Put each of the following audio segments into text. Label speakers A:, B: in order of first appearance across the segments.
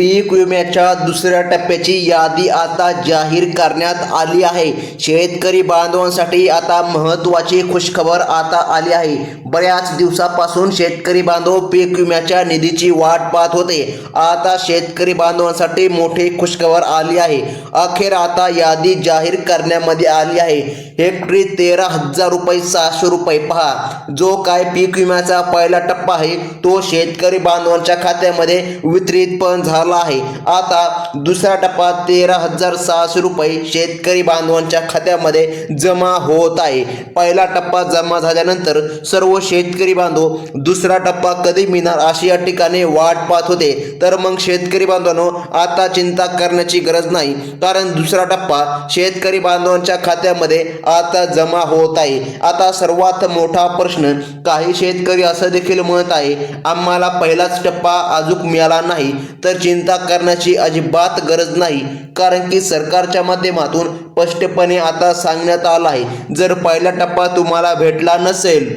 A: पीक विम्याच्या दुसऱ्या टप्प्याची यादी आता जाहीर करण्यात आली आहे. शेतकरी बांधवांसाठी आता महत्त्वाची खुशखबर आता आली आहे. बऱ्याच दिवसापासून शेतकरी बांधव पीक विम्याच्या निधीची वाट पाहत होते. आता शेतकरी बांधवांसाठी मोठी खुशखबर आली आहे. अखेर आता यादी जाहीर करण्यामध्ये आली आहे. हेक्टरी तेरा हजार रुपये सहाशे रुपये पहा. जो काय पीक विम्याचा पहिला टप्पा आहे तो शेतकरी बांधवांच्या खात्यामध्ये वितरित पण झाला आहे. आता दुसरा टप्पा तेरा हजार सहाशे रुपये शेतकरी बांधवांच्या खात्यामध्ये जमा होत आहे. पहिला टप्पा जमा झाल्यानंतर सर्व शेतकरी बांधव दुसरा टप्पा कधी मिळणार अशी या ठिकाणी वाट पाहत होते. तर मग शेतकरी बांधवांनो आता चिंता करण्याची गरज नाही. कारण दुसरा टप्पा शेतकरी बांधवांच्या खात्यामध्ये आता जमा होत आहे. आता सर्वात मोठा प्रश्न काही शेतकरी असं देखील म्हणत आहे आम्हाला पहिलाच टप्पा अजून मिळाला नाही. तर चिंता करण्याची अजिबात गरज नाही. कारण की सरकारच्या माध्यमातून स्पष्टपणे आता सांगण्यात आलं आहे. जर पहिला टप्पा तुम्हाला भेटला नसेल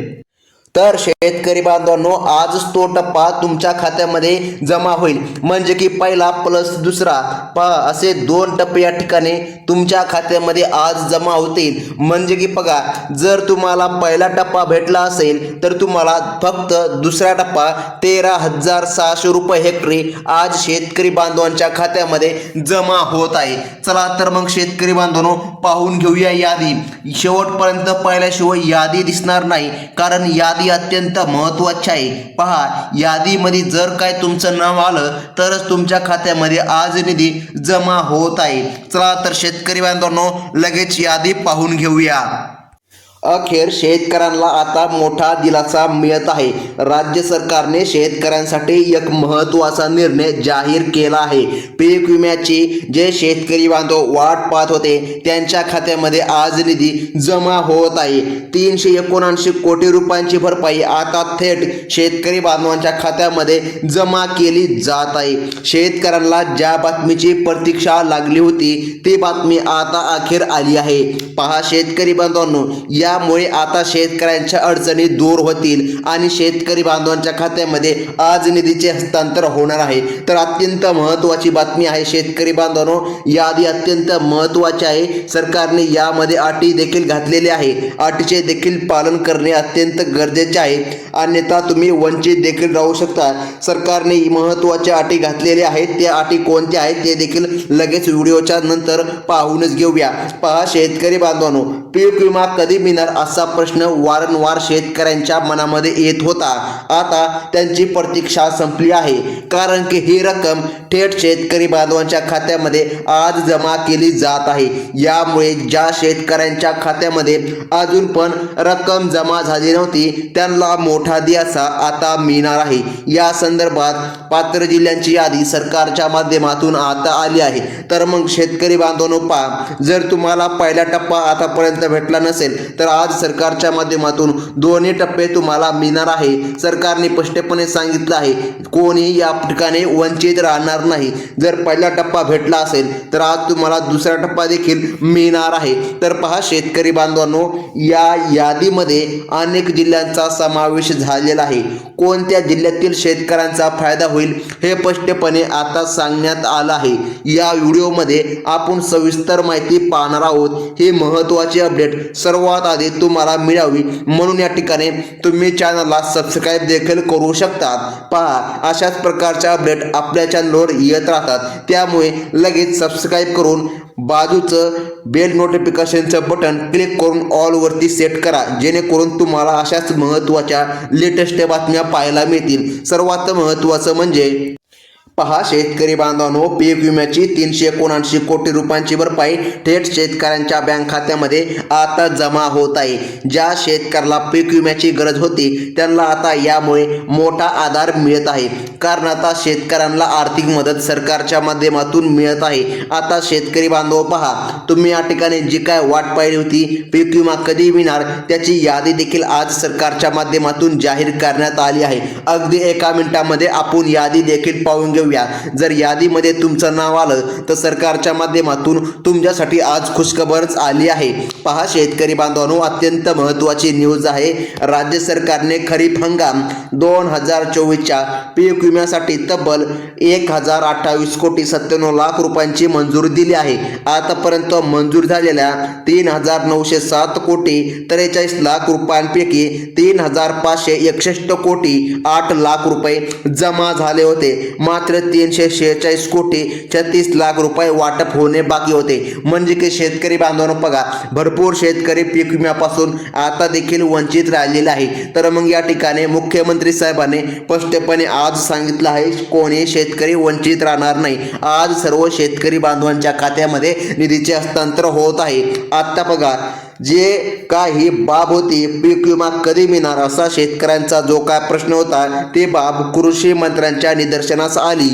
A: तर शेतकरी बांधवांनो आजच तो टप्पा तुमच्या खात्यामध्ये जमा होईल. म्हणजे की पहिला प्लस दुसरा. प असे दोन टप्पे या ठिकाणी तुमच्या खात्यामध्ये आज जमा होतील. म्हणजे की बघा जर तुम्हाला पहिला टप्पा भेटला असेल तर तुम्हाला फक्त दुसरा टप्पा तेरा हजार सहाशे रुपये हेक्टरी आज शेतकरी बांधवांच्या खात्यामध्ये जमा होत आहे. चला तर मग शेतकरी बांधवांनो पाहून घेऊया यादी. शेवटपर्यंत पाहिल्याशिवाय यादी दिसणार नाही कारण यादी अत्यंत महत्वाची आहे. पहा यादीमध्ये जर काय तुमचं नाव आलं तरच तुमच्या खात्यामध्ये आज निधी जमा होत आहे. चला तर शेतकरी बांधवांनो लगेच यादी पाहून घेऊया. अखेर शेतकऱ्यांना आता मोठा दिलासा मिळत आहे. राज्य सरकारने शेतकऱ्यांसाठी एक महत्त्वाचा निर्णय जाहीर केला आहे. पीक विम्याची जे शेतकरी बांधव वाट पाहत होते त्यांच्या खात्यामध्ये आज निधी जमा होत आहे. तीनशे एकोणऐंशी कोटी रुपयांची भरपाई आता थेट शेतकरी बांधवांच्या खात्यामध्ये जमा केली जात आहे. शेतकऱ्यांना ज्या बातमीची प्रतीक्षा लागली होती ती बातमी आता अखेर आली आहे. पहा शेतकरी बांधवांनो यामुळे आता शेतकऱ्यांच्या अडचणी दूर होतील आणि शेतकरी बांधवांच्या खात्यामध्ये आज निधीचे हस्तांतर होणार आहे. तर अत्यंत महत्त्वाची बातमी आहे शेतकरी बांधवांनो. यादी अत्यंत महत्त्वाची आहे. सरकारने यामध्ये अटी देखील घातलेल्या आहे. अटीचे देखील पालन करणे अत्यंत गरजेचे आहे. अन्यथा तुम्ही वंचित देखील राहू शकता. सरकारने महत्त्वाच्या अटी घातलेल्या आहेत. त्या अटी कोणत्या आहेत ते देखील लगेच व्हिडिओच्या नंतर पाहूनच घेऊया. पहा शेतकरी बांधवांनो. पीक विमा कधी मिळणार? येणार असा प्रश्न वारंवार शेतकऱ्यांच्या मनामध्ये येत होता. आता त्यांची प्रतीक्षा संपली आहे. कारण की ही रक्कम थेट शेतकरी बांधवांच्या खात्यामध्ये आज जमा केली जात आहे. यामुळे ज्या शेतकऱ्यांच्या खात्यामध्ये अजून पण रक्कम जमा झाली नव्हती त्यांना मोठा दिलासा आता मिळणार आहे. या संदर्भात पात्र जिल्ह्यांची यादी सरकारच्या माध्यमातून आता आली आहे. तर मग शेतकरी बांधवांनो पहा जर तुम्हाला पहिला टप्पा आतापर्यंत भेटला नसेल तर आज सरकारच्या माध्यमातून दोन्ही टप्पे तुम्हाला मिळणार आहे. सरकारने स्पष्टपणे सांगितलं आहे कोणी या ठिकाणी वंचित राहणार नाही. जर पहिला टप्पा भेटला असेल तर आज तुम्हाला दुसरा टप्पा देखील मिळणार आहे. तर पहा शेतकरी बांधवांनो या यादीमध्ये अनेक जिल्ह्यांचा समावेश झालेला आहे. कोणत्या जिल्ह्यातील शेतकऱ्यांचा फायदा होईल हे स्पष्टपणे आता सांगण्यात आलं आहे. या व्हिडिओमध्ये आपण सविस्तर माहिती पाहणार आहोत. हे महत्त्वाचे अपडेट सर्वात आधी तुम्हाला मिळावी म्हणून या ठिकाणी तुम्ही चॅनलला सबस्क्राईब देखील करू शकतात. पहा अशाच प्रकारच्या अपडेट आपल्या चॅनलवर येत राहतात. त्यामुळे लगेच सबस्क्राईब करून बाजूचं बेल नोटिफिकेशनचं बटन क्लिक करून ऑलवरती सेट करा. जेणेकरून तुम्हाला अशाच महत्त्वाच्या लेटेस्ट बातम्या पाहायला मिळतील. सर्वात महत्त्वाचं म्हणजे पहा शेतकरी बांधवांनो पीक विम्याची तीनशे एकोणऐंशी कोटी रुपयांची भरपाई थेट शेतकऱ्यांच्या बँक खात्यामध्ये आता जमा होत आहे. ज्या शेतकऱ्याला पीक विम्याची गरज होती त्यांना आता यामुळे मोठा आधार मिळत आहे. कारण आता शेतकऱ्यांना आर्थिक मदत सरकारच्या माध्यमातून मिळत आहे. आता शेतकरी बांधव पहा तुम्ही या ठिकाणी जी काय वाट पाहिली होती पीक विमा कधी मिळणार त्याची यादी देखील आज सरकारच्या माध्यमातून जाहीर करण्यात आली आहे. अगदी एका मिनिटामध्ये आपण यादी देखील पाहून घेऊ. घेऊया जर यादीमध्ये तुमचं नाव आलं तर सरकारच्या माध्यमातून तुमच्यासाठी आज खुशखबरच आली आहे. पहा शेतकरी बांधवांनो अत्यंत महत्त्वाची न्यूज आहे. राज्य सरकारने खरीप हंगाम दोन हजार चोवीसच्या पीक विम्यासाठी तब्बल एक हजार अठ्ठावीस कोटी सत्त्याण्णव लाख रुपयांची मंजुरी दिली आहे. आतापर्यंत मंजूर झालेल्या तीन हजार नऊशे सात कोटी त्रेचाळीस लाख रुपयांपैकी तीन हजार पाचशे एकसष्ट कोटी आठ लाख रुपये जमा झाले होते. मात्र तीनशे शेहेचाळीस कोटी छत्तीस लाख रुपये वाटप होणे बाकी होते. म्हणजे की शेतकरी बांधवांनो बघा भरपूर शेतकरी पीक विम्यापासून आता देखील वंचित राहिलेले आहे. तर मग या ठिकाणी मुख्यमंत्री साहेबांनी स्पष्टपणे आज सांगितलं आहे कोणी शेतकरी वंचित राहणार नाही. आज सर्व शेतकरी बांधवांच्या खात्यामध्ये निधीचे हस्तांतर होत आहे. आता बघा जे काही बाब होती पीक विमा कधी मिळणार असा शेतकऱ्यांचा जो काय प्रश्न होता ते बाब कृषी मंत्र्यांच्या निदर्शनास आली.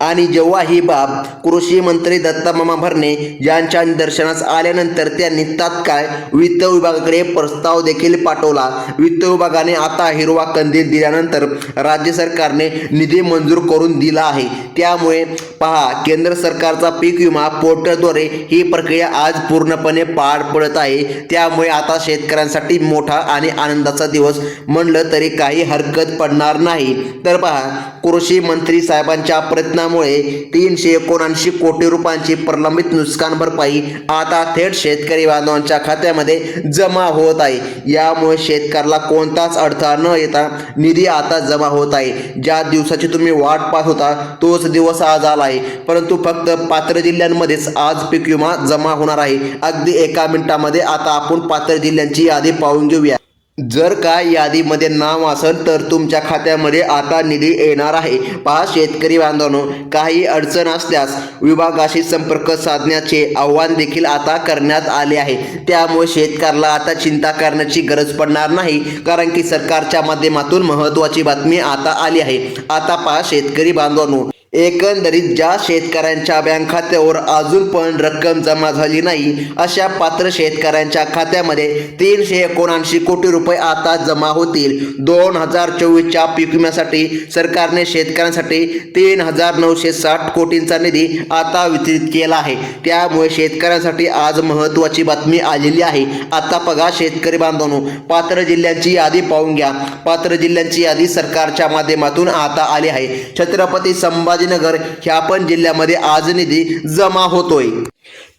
A: आणि जेव्हा ही बाब कृषी मंत्री दत्तामामा भरणे यांच्या निदर्शनास आल्यानंतर त्यांनी तात्काळ वित्त विभागाकडे प्रस्ताव देखील पाठवला. वित्त विभागाने आता हिरवा कंदील दिल्यानंतर राज्य सरकारने निधी मंजूर करून दिला आहे. त्यामुळे पहा केंद्र सरकारचा पीक विमा पोर्टलद्वारे ही प्रक्रिया आज पूर्णपणे पार पडत आहे. त्यामुळे आता शेतकऱ्यांसाठी मोठा आणि आनंदाचा दिवस म्हणलं तरी काही हरकत पडणार नाही. तर पहा कृषी मंत्री साहेबांच्या प्रयत्नामुळे तीनशे एकोणऐंशी कोटी रुपयांची प्रलंबित नुकसान भरपाई आता थेट शेतकरी बांधवांच्या खात्यामध्ये जमा होत आहे. यामुळे शेतकऱ्याला कोणताच अडथळा न येता निधी आता जमा होत आहे. ज्या दिवसाची तुम्ही वाट पाहत होता तोच दिवस आज आला आहे. परंतु फक्त पात्र जिल्ह्यांमध्येच आज पीक विमा जमा होणार आहे. अगदी एका मिनिटामध्ये आता आपण पात्र जिल्ह्यांची यादी पाहून घेऊया. जर का यादीमध्ये नाव असेल तर तुमच्या खात्यामध्ये आता निधी येणार आहे. पहा शेतकरी बांधवांनो काही अडचण असल्यास विभागाशी संपर्क साधण्याचे आव्हान देखील आता करण्यात आले आहे. त्यामुळे शेतकऱ्याला आता चिंता करण्याची गरज पडणार नाही कारण की सरकारच्या माध्यमातून महत्त्वाची बातमी आता आली आहे. आता पहा शेतकरी बांधवांनो एकंदरीत ज्या शेतकऱ्यांच्या बँक खात्यावर अजून पण रक्कम जमा झाली नाही अशा पात्र शेतकऱ्यांच्या खात्यामध्ये तीनशे एकोणऐंशी कोटी रुपये आता जमा होतील. दोन हजार चोवीसच्या पीक विम्यासाठी सरकारने शेतकऱ्यांसाठी तीन हजार नऊशे साठ कोटींचा निधी आता वितरित केला आहे. त्यामुळे शेतकऱ्यांसाठी आज महत्त्वाची बातमी आलेली आहे. आता बघा शेतकरी बांधवांनो पात्र जिल्ह्यांची यादी पाहून घ्या. पात्र जिल्ह्यांची यादी सरकारच्या माध्यमातून आता आली आहे. छत्रपती संभाजी संभाजीनगर ह्या पण जिल्ह्यामध्ये आज निधी जमा होतोय.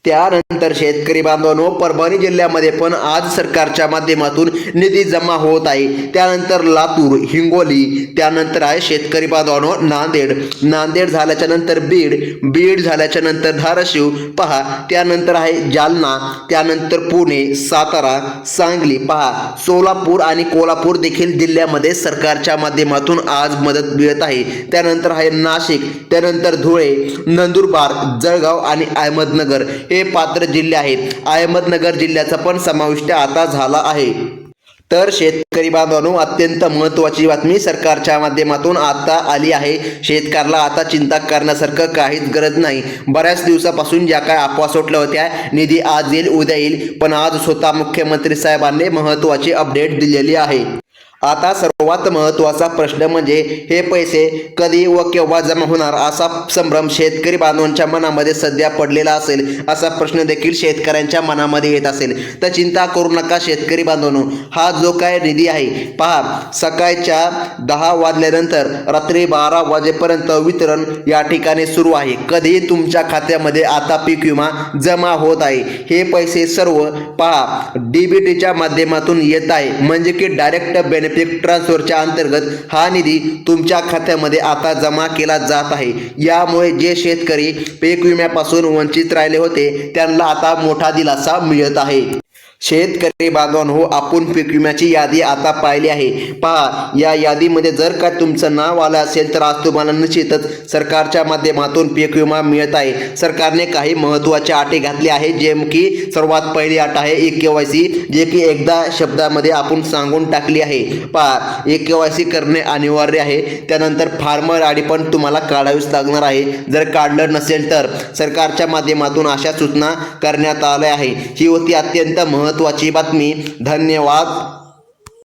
A: त्यानंतर शेतकरी बांधवांनो परभणी जिल्ह्यामध्ये पण आज सरकारच्या माध्यमातून निधी जमा होत आहे. त्यानंतर लातूर हिंगोली त्यानंतर आहे शेतकरी बांधवांनो नांदेड. नांदेड झाल्याच्यानंतर बीड बीड झाल्याच्यानंतर धाराशिव पहा. त्यानंतर आहे जालना त्यानंतर पुणे सातारा सांगली पहा. सोलापूर आणि कोल्हापूर देखील जिल्ह्यामध्ये सरकारच्या माध्यमातून आज मदत मिळत आहे. त्यानंतर आहे नाशिक त्यानंतर धुळे नंदुरबार जळगाव आणि अहमदनगर. हे ते पात्र जिल्हे आहेत. अहमदनगर जिल्ह्याचा पण समाविष्ट आता झाला आहे. तर शेतकरी बांधवांनो अत्यंत महत्त्वाची बातमी सरकारच्या माध्यमातून आता आली आहे. शेतकऱ्याला आता चिंता करण्यासारखं काहीच गरज नाही. बऱ्याच दिवसापासून ज्या काय अफवा सुटल्या होत्या निधी आज येईल उद्या येईल. पण आज स्वतः मुख्यमंत्री साहेबांनी महत्त्वाची अपडेट दिलेली आहे. आता सर्वात महत्त्वाचा प्रश्न म्हणजे हे पैसे कधी व केव्हा जमा होणार असा संभ्रम शेतकरी बांधवांच्या मनामध्ये सध्या पडलेला असेल असा प्रश्न देखील शेतकऱ्यांच्या मनामध्ये येत असेल. तर चिंता करू नका शेतकरी बांधवांनो. हा जो काय निधी आहे पहा सकाळच्या दहा वाजल्यानंतर रात्री बारा वाजेपर्यंत वितरण या ठिकाणी सुरू आहे. कधी तुमच्या खात्यामध्ये आता पीक विमा जमा होत आहे? हे पैसे सर्व पहा डीबीटीच्या माध्यमातून येत आहे. म्हणजे की डायरेक्ट बेनिफिट ट्रान्सफरच्या अंतर्गत हा निधी तुमच्या खात्यामध्ये आता जमा केला जात आहे. यामुळे जे शेतकरी पीक विम्यापासून वंचित राहिले होते त्यांना आता मोठा दिलासा मिळत आहे. शेतकरी बांधवांनो हो, आपण पीक विम्याची यादी आता पाहिली आहे. पहा या यादीमध्ये जर का तुमचं नाव आलं असेल तर आज तुम्हाला निश्चितच सरकारच्या माध्यमातून पीक विमा मिळत आहे. सरकारने काही महत्त्वाच्या अटी घातल्या आहेत जेम की सर्वात पहिली अट आहे ई के वाय सी जे की एकदा शब्दामध्ये आपण सांगून टाकली आहे. पहा ई के वाय सी करणे अनिवार्य आहे. त्यानंतर फार्मर आडी पण तुम्हाला काढावीच लागणार आहे. जर काढलं नसेल तर सरकारच्या माध्यमातून अशा सूचना करण्यात आल्या आहे. ही होती अत्यंत महत्त्वाची बातमी. धन्यवाद.